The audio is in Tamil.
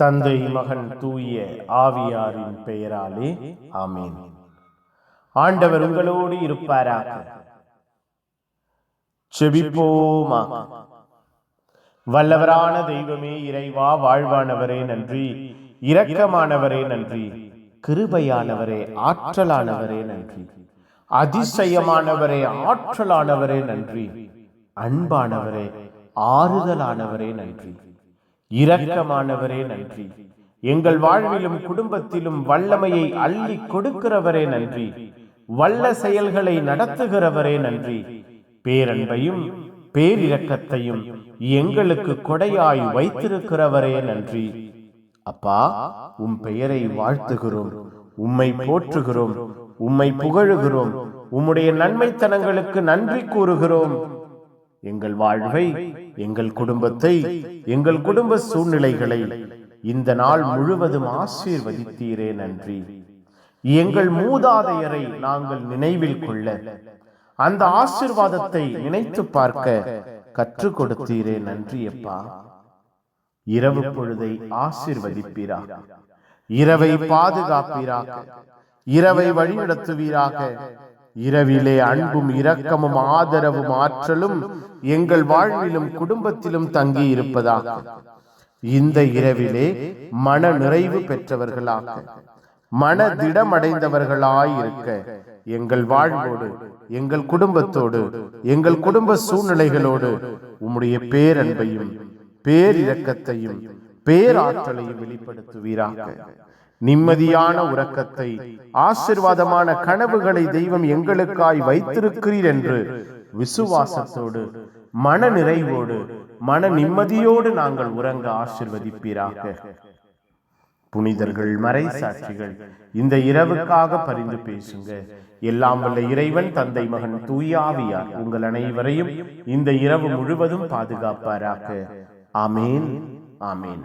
தந்தை மகன் தூய ஆவியாரின் பெயராலே ஆமீன். ஆண்டவர் உங்களோடு இருப்பாராக. செபிப்போமா? வல்லவரான தெய்வமே இறைவா வாழ்வானவரே நன்றி. இரக்கமானவரே நன்றி. கிருபையானவரே ஆற்றலானவரே நன்றி. அதிசயமானவரே ஆற்றலானவரே நன்றி. அன்பானவரே ஆறுதலானவரே நன்றி. இரக்கமானவரே நன்றி. எங்கள் வாழ்விலும் குடும்பத்திலும் வல்லமையை அள்ளி கொடுக்கிறவரே நன்றி. வல்ல செயல்களை நடத்துகிறவரே நன்றி. பேரன்பையும் பேரிரக்கத்தையும் எங்களுக்கு கொடையாய் வைத்திருக்கிறவரே நன்றி. அப்பா உம் பெயரை வாழ்த்துகிறோம். உம்மை போற்றுகிறோம். உம்மை புகழுகிறோம். உம்முடைய நன்மைத்தனங்களுக்கு நன்றி கூறுகிறோம். எங்கள் வாழ்வை எங்கள் குடும்பத்தை எங்கள் குடும்ப சூழ்நிலைகளை இந்த நாள் முழுவதும் ஆசீர்வதித்தீரே நன்றி. எங்கள் மூதாதையரை நாங்கள் நினைவில் கொள்ள அந்த ஆசிர்வாதத்தை நினைத்து பார்க்க கற்றுக் கொடுத்தீரே நன்றி அப்பா. இரவு பொழுதை ஆசிர்வதிப்பீரா. இரவை பாதுகாப்பீராக. இரவை வழிநடத்துவீராக. இரவிலே அன்பும் இரக்கமும் ஆதரவும் ஆற்றலும் எங்கள் வாழ்விலும் குடும்பத்திலும் தங்கி இருப்பதாக இந்த இரவிலே மன நிறைவு பெற்றவர்களாக மன திடமடைந்தவர்களாயிருக்க எங்கள் வாழ்வோடு எங்கள் குடும்பத்தோடு எங்கள் குடும்ப சூழ்நிலைகளோடு உம்முடைய பேரன்பையும் பேரிரக்கத்தையும் பேராற்றலையும் வெளிப்படுத்துவீராக. நிம்மதியான உறக்கத்தை ஆசிர்வாதமான கனவுகளை தெய்வம் எங்களுக்காய் வைத்திருக்கிறீர் என்று விசுவாசத்தோடு மன நிறைவோடு மன நிம்மதியோடு நாங்கள் உறங்க ஆசிர்வதிப்பீராக. புனிதர்கள் மறை சாட்சிகள் இந்த இரவுக்காக பரிந்து பேசுங்க. எல்லாம் வல்ல இறைவன் தந்தை மகன் தூயாவியார் உங்கள் அனைவரையும் இந்த இரவு முழுவதும் பாதுகாப்பாராக. ஆமேன் ஆமேன்.